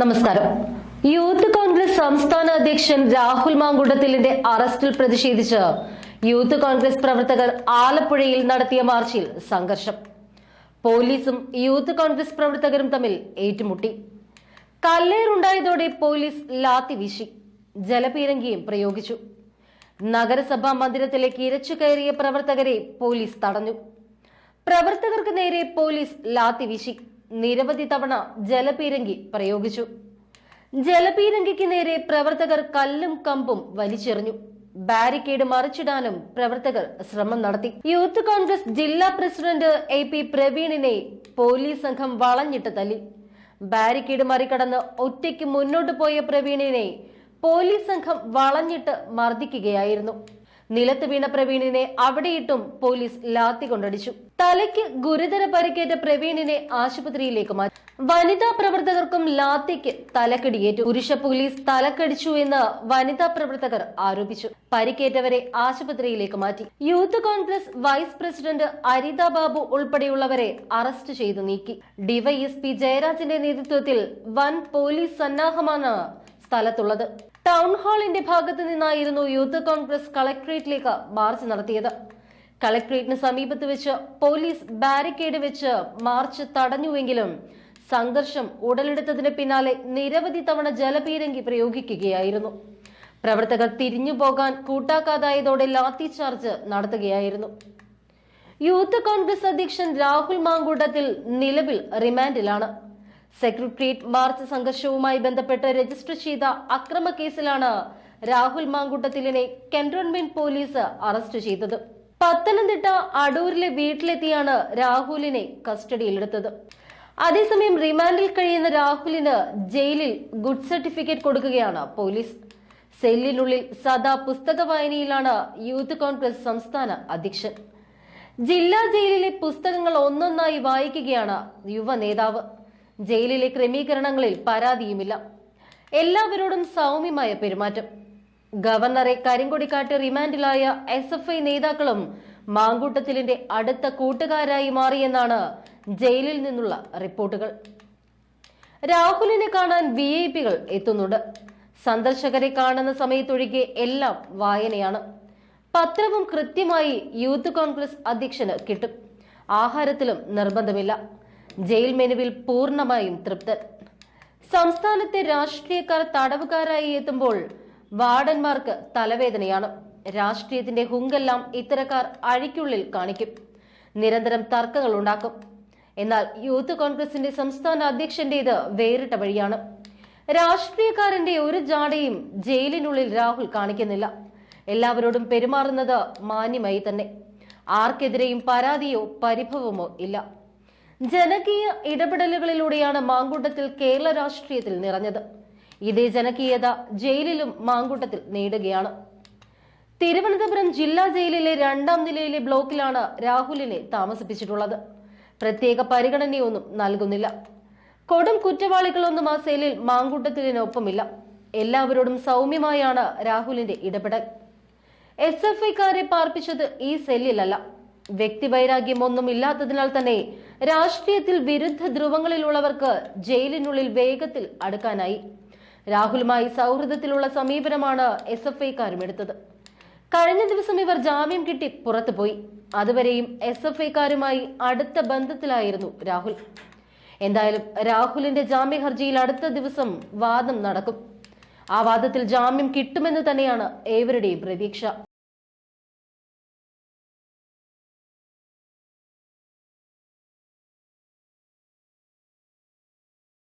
നമസ്കാരം. യൂത്ത് കോൺഗ്രസ് സംസ്ഥാന അധ്യക്ഷൻ രാഹുൽ മാങ്കുണ്ടത്തിലിന്റെ അറസ്റ്റിൽ പ്രതിഷേധിച്ച് യൂത്ത് കോൺഗ്രസ് പ്രവർത്തകർ ആലപ്പുഴയിൽ നടത്തിയ മാർച്ചിൽ സംഘർഷം. പോലീസും യൂത്ത് കോൺഗ്രസ് പ്രവർത്തകരും തമ്മിൽ ഏറ്റുമുട്ടി. കല്ലേറുണ്ടായതോടെ പോലീസ് ലാത്തി വീശി ജലപീരങ്കിയും പ്രയോഗിച്ചു. നഗരസഭാ മന്ദിരത്തിലേക്ക് ഇരച്ചു കയറിയ പ്രവർത്തകരെ പോലീസ് തടഞ്ഞു. പ്രവർത്തകർക്ക് നേരെ പോലീസ് ലാത്തി വീശി. നിരവധി തവണ ജലപീരങ്കി പ്രയോഗിച്ചു. ജലപീരങ്കിക്ക് നേരെ പ്രവർത്തകർ കല്ലും കമ്പും വലിച്ചെറിഞ്ഞു. ബാരിക്കേഡ് മറിച്ചിടാനും പ്രവർത്തകർ ശ്രമം നടത്തി. യൂത്ത് കോൺഗ്രസ് ജില്ലാ പ്രസിഡന്റ് എ പി പ്രവീണിനെ പോലീസ് സംഘം വളഞ്ഞിട്ട് തല്ലി. ബാരിക്കേഡ് മറികടന്ന് ഒറ്റയ്ക്ക് മുന്നോട്ട് പോയ പ്രവീണിനെ പോലീസ് സംഘം വളഞ്ഞിട്ട് മർദ്ദിക്കുകയായിരുന്നു. നിലത്ത് വീണ പ്രവീണിനെ അവിടെയിട്ടും പോലീസ് ലാത്തി കൊണ്ടടിച്ചു. തലയ്ക്ക് ഗുരുതര പരിക്കേറ്റ പ്രവീണിനെ ആശുപത്രിയിലേക്ക് മാറ്റി. വനിതാ പ്രവർത്തകർക്കും ലാത്തിക്ക് തലക്കടിയേറ്റു. പുരുഷ പോലീസ് തലക്കടിച്ചു എന്ന് വനിതാ പ്രവർത്തകർ ആരോപിച്ചു. പരിക്കേറ്റവരെ ആശുപത്രിയിലേക്ക് മാറ്റി. Youth Congress vice president Aritha Babu ഉൾപ്പെടെയുള്ളവരെ arrest ചെയ്തു നീക്കി. ഡിവൈഎസ്പി ജയരാജിന്റെ നേതൃത്വത്തിൽ വൻ പോലീസ് സന്നാഹമാണ് സ്ഥലത്തുള്ളത്. ടൗൺ ഹാളിന്റെ ഭാഗത്ത് നിന്നായിരുന്നു യൂത്ത് കോൺഗ്രസ് കളക്ട്രേറ്റിലേക്ക് മാർച്ച് നടത്തിയത്. കളക്ട്രേറ്റിന് സമീപത്ത് വെച്ച് പോലീസ് ബാരിക്കേഡ് വെച്ച് മാർച്ച് തടഞ്ഞുവെങ്കിലും സംഘർഷം ഉടലെടുത്തതിന് പിന്നാലെ നിരവധി തവണ ജലപീരങ്കി പ്രയോഗിക്കുകയായിരുന്നു. പ്രവർത്തകർ തിരിഞ്ഞു പോകാൻ കൂട്ടാക്കാതായതോടെ ലാത്തി ചാർജ് നടത്തുകയായിരുന്നു. യൂത്ത് കോൺഗ്രസ് അധ്യക്ഷൻ രാഹുൽ മാങ്കൂട്ടത്തിൽ നിലവിൽ റിമാൻഡിലാണ്. സെക്രട്ടേറിയറ്റ് മാർച്ച് സംഘർഷവുമായി ബന്ധപ്പെട്ട് രജിസ്റ്റർ ചെയ്ത അക്രമ കേസിലാണ് രാഹുൽ മാങ്കുട്ടത്തിലിനെ കന്റോൺമെന്റ് പോലീസ് അറസ്റ്റ് ചെയ്തത്. പത്തനംതിട്ട അടൂരിലെ വീട്ടിലെത്തിയാണ് രാഹുലിനെ കസ്റ്റഡിയിലെടുത്തത്. അതേസമയം റിമാൻഡിൽ കഴിയുന്ന രാഹുലിന് ജയിലിൽ ഗുഡ് സർട്ടിഫിക്കറ്റ് കൊടുക്കുകയാണ് പോലീസ്. സെല്ലിനുള്ളിൽ സദാ പുസ്തക വായനയിലാണ് യൂത്ത് കോൺഗ്രസ് സംസ്ഥാന അധ്യക്ഷൻ. ജില്ലാ ജയിലിലെ പുസ്തകങ്ങൾ ഒന്നൊന്നായി വായിക്കുകയാണ് യുവ നേതാവ്. ജയിലിലെ ക്രമീകരണങ്ങളിൽ പരാതിയുമില്ല. എല്ലാവരോടും സൗമ്യമായ പെരുമാറ്റം. ഗവർണറെ കരിങ്കൊടിക്കാട്ട് റിമാൻഡിലായ എസ് എഫ് ഐ നേതാക്കളും മാങ്കൂട്ടത്തിലിന്റെ അടുത്ത കൂട്ടുകാരായി മാറിയെന്നാണ് ജയിലിൽ നിന്നുള്ള റിപ്പോർട്ടുകൾ. രാഹുലിനെ കാണാൻ വി ഐ പികൾ എത്തുന്നുണ്ട്. സന്ദർശകരെ കാണുന്ന സമയത്തൊഴികെ എല്ലാം വായനയാണ്. പത്രവും കൃത്യമായി യൂത്ത് കോൺഗ്രസ് അധ്യക്ഷന് കിട്ടും. ആഹാരത്തിലും നിർബന്ധമില്ല. ജയിൽ മെനുവിൽ പൂർണമായും തൃപ്തർ സംസ്ഥാനത്തെ രാഷ്ട്രീയക്കാർ തടവുകാരായി എത്തുമ്പോൾ വാർഡന്മാർക്ക് തലവേദനയാണ്. രാഷ്ട്രീയത്തിന്റെ ഹുങ്കെല്ലാം ഇത്തരക്കാർ അഴിക്കുള്ളിൽ കാണിക്കും. നിരന്തരം തർക്കങ്ങൾ ഉണ്ടാക്കും. എന്നാൽ യൂത്ത് കോൺഗ്രസിന്റെ സംസ്ഥാന അധ്യക്ഷന്റേത് വേറിട്ട വഴിയാണ്. രാഷ്ട്രീയക്കാരന്റെ ഒരു ജാടയും ജയിലിനുള്ളിൽ രാഹുൽ കാണിക്കുന്നില്ല. എല്ലാവരോടും പെരുമാറുന്നത് മാന്യമായി തന്നെ. ആർക്കെതിരെയും പരാതിയോ പരിഭവമോ ഇല്ല. ജനകീയ ഇടപെടലുകളിലൂടെയാണ് മാങ്കൂട്ടത്തിൽ കേരള രാഷ്ട്രീയത്തിൽ നിറഞ്ഞത്. ഇതേ ജനകീയത ജയിലിലും മാങ്കൂട്ടത്തിൽ നേടുകയാണ്. തിരുവനന്തപുരം ജില്ലാ ജയിലിലെ രണ്ടാം നിലയിലെ ബ്ലോക്കിലാണ് രാഹുലിനെ താമസിപ്പിച്ചിട്ടുള്ളത്. പ്രത്യേക പരിഗണനയൊന്നും നൽകുന്നില്ല. കൊടും കുറ്റവാളികളൊന്നും ആ സെയിലിൽ മാങ്കൂട്ടത്തിനൊപ്പമില്ല. എല്ലാവരോടും സൗമ്യമായാണ് രാഹുലിന്റെ ഇടപെടൽ. എസ് എഫ് ഐക്കാരെ പാർപ്പിച്ചത് ഈ സെല്ലിലല്ല. വ്യക്തിവൈരാഗ്യം വൈരാഗ്യമൊന്നും ഇല്ലാത്തതിനാൽ തന്നെ രാഷ്ട്രീയത്തിൽ വിരുദ്ധ ധ്രുവങ്ങളിലുള്ളവർക്ക് ജയിലിനുള്ളിൽ വേഗത്തിൽ അടുക്കാനായി. രാഹുലുമായി സൗഹൃദത്തിലുള്ള സമീപനമാണ് എസ് എഫ് ഐക്കാരും എടുത്തത്. കഴിഞ്ഞ ദിവസം ഇവർ ജാമ്യം കിട്ടി പുറത്തുപോയി. അതുവരെയും എസ് എഫ് ഐക്കാരുമായി അടുത്ത ബന്ധത്തിലായിരുന്നു രാഹുൽ. എന്തായാലും രാഹുലിന്റെ ജാമ്യ ഹർജിയിൽ അടുത്ത ദിവസം വാദം നടക്കും. ആ വാദത്തിൽ ജാമ്യം കിട്ടുമെന്ന് തന്നെയാണ് ഏവരുടെയും പ്രതീക്ഷ.